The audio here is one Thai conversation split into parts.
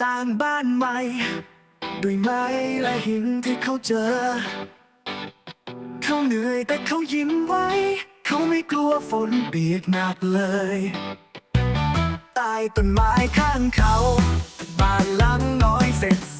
สร้างบ้านใหม่ ด้วยไม้และหินที่เขาเจอ เขาเหนื่อยแต่เขายิ้มไว้ เขาไม่กลัวฝนเปียกหนักเลยใต้ต้นไม้ข้างเขา บ้านหลังน้อยเสร็จ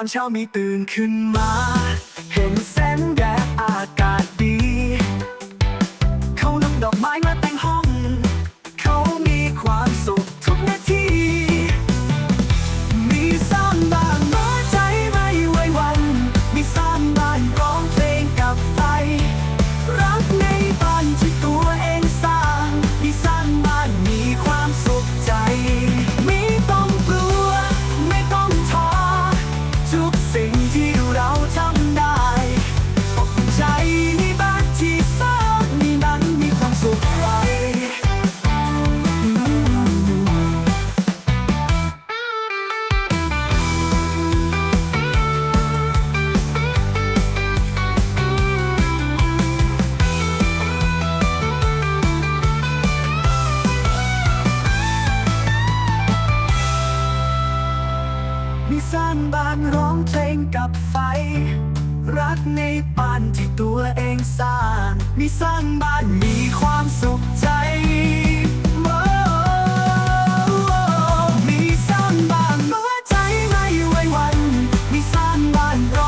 ตอนเช้ามีตื่นขึ้นมา เห็นแสงแด นบ้านร้องเพลงกับไฟ รักในปานที่ตัวเองสร้าง มีสร้างบ้านมีความสุขใจมีสร้างบ้านหัวใจไม่ไว้วัน มีสร้างบ้านรอ